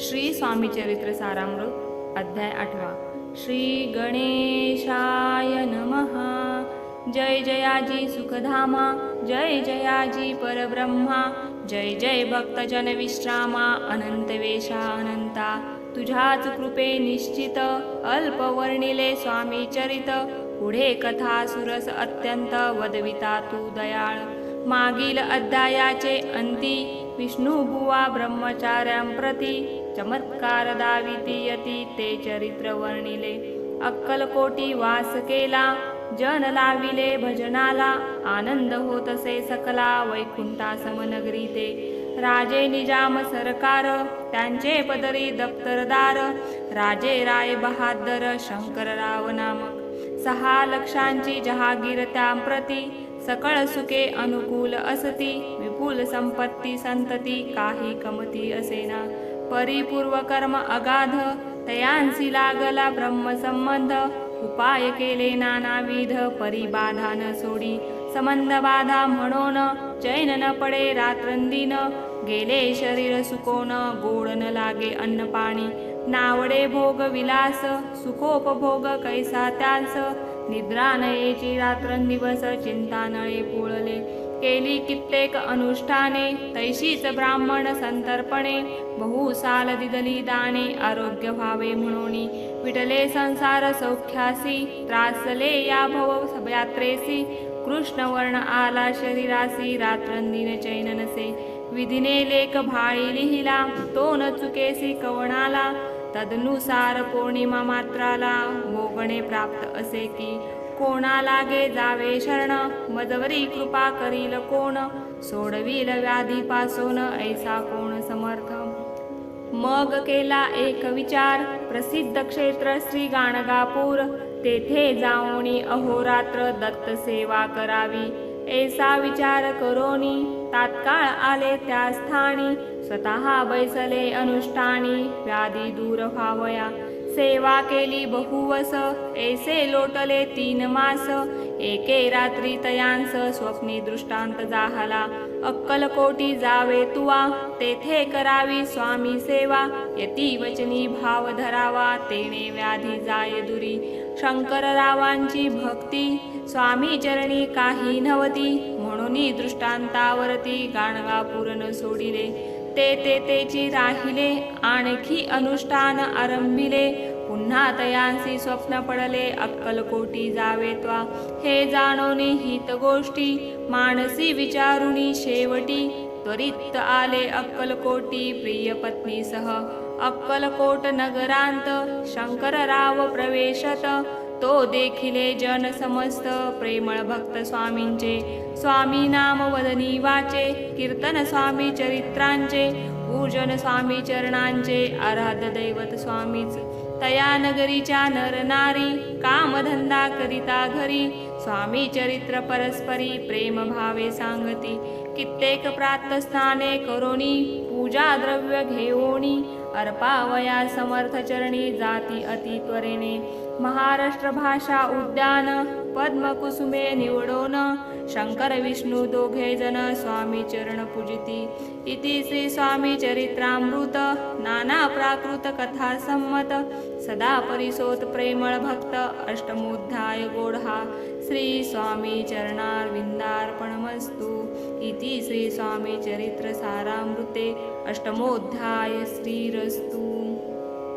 श्री स्वामी चरित्र सारामृत अध्याय आठवा. श्री गणेशाय नमः. जय जयाजी सुखधामा जय जयाजी परब्रह्मा जय जय भक्तजन विश्रामा अनंत वेशा अनंता तुझ्याच कृपे निश्चित अल्प वर्णिले स्वामी चरित पुढे कथा सुरस अत्यंत वदविता तू दयाळ. मागील अध्यायाचे अंती विष्णुबुवा ब्रह्मचार्यां प्रति दाविती यती ते चरित्र वर्णिले. अक्कलकोटी वास केला जन लाविले भजनाला. आनंद होत असे सकला वैकुंठा समनगरी ते राजे निजाम सरकार त्यांचे पदरी दप्तरदार. राजे राय बहादर शंकरराव नामक सहा लक्षांची जहागीर त्याप्रती. सकळ सुखे अनुकूल असती विपुल संपत्ती संतती काही कमती असेना परिपूर्व कर्म अगाध तयांसी लागला ब्रह्मसंबंध. उपाय केले नानाविध परिबाधा न सोडी. संबंध बाधा म्हणून चैन न पडे रात्रंदिन. गेले शरीर सुकोन गोड न लागे अन्न पाणी. नावडे भोग विलास सुखोपभोग कैसा त्यास. निद्रा नयेची रात्रंदिवस चिंता नळे पुळले. केली कित्येक अनुष्ठाने तैशीच ब्राह्मण संतर्पणे बहु साल दिदली दाने आरोग्य व्हावे म्हणून. विटले संसार सौख्यासी त्रासले या भव यात्रेसी कृष्णवर्ण आला शरीरासी रात्रंदिन चैन नसे विधिने लेख भाळी लिहिला तो न चुकेसी कवणाला. तदनुसार पौर्णिमा मात्राला भोगणे प्राप्त असे की. कोणा लागे जावे शरण? मजवरी कृपा करील कोण? सोडवील व्याधीपासून ऐसा कोण समर्थ? मग केला एक विचार प्रसिद्ध क्षेत्र श्री गाणगापूर. तेथे जाऊनी अहोरात्र दत्त सेवा करावी. ऐसा विचार करोनी. तात्काळ आले त्या स्थानी. स्वतः बैसले अनुष्ठानी. व्याधी दूर व्हावया. सेवा केली बहुवस. ऐसे लोटले तीन मास. एके रात्री तयांस स्वप्नी दृष्टांत जाहला. अक्कलकोटी जावे तुवा. तेथे करावी स्वामी सेवा. यती वचनी भाव धरावा. तेने व्याधी जाय दुरी. शंकररावांची भक्ती. स्वामी चरणी काही नवती म्हणून दृष्टांतावरती गाणगापूर न सोडिले. ते ते तेची राहिले आणखी अनुष्ठान आरंभिले. पुन्हा तयांसी स्वप्न पडले अक्कलकोटी जावे त्वा. हे जाणोनी हित गोष्टी मानसी विचारुणी शेवटी. त्वरित आले अक्कलकोटी प्रिय पत्नीसह अक्कलकोट नगरांत शंकरराव प्रवेशत. तो देखिले जन समस्त प्रेमळ भक्त स्वामींचे. स्वामी नाम वदनी वाचे कीर्तन स्वामी चरित्रांचे पूजन स्वामी चरणांचे आराध्य दैवत स्वामीच. तया नगरीच्या नर नारी कामधंदा करिता घरी. स्वामी चरित्र परस्परी प्रेम भावे सांगती. कित्येक प्रातस्थाने करोणी पूजा द्रव्य घेऊनी अर्पावया समर्थ चरणी जाती अति त्वरेने महाराष्ट्र भाषा उद्यान पद्मकुसुमे निवडोन. शंकर विष्णू दोघे जन स्वामी चरण पूजिती. इति श्री स्वामी चरित्रामृत नाना प्राकृत कथा संमत. सदा परिसोत प्रेमळ भक्त अष्टमोध्याय गोढा. श्री स्वामी चरणारविंदार्पणमस्तु. इति श्रीस्वामी चरित्र श्रीस्वामीचरित्रसारामृते अष्टमोऽध्याय श्रीरस्तु।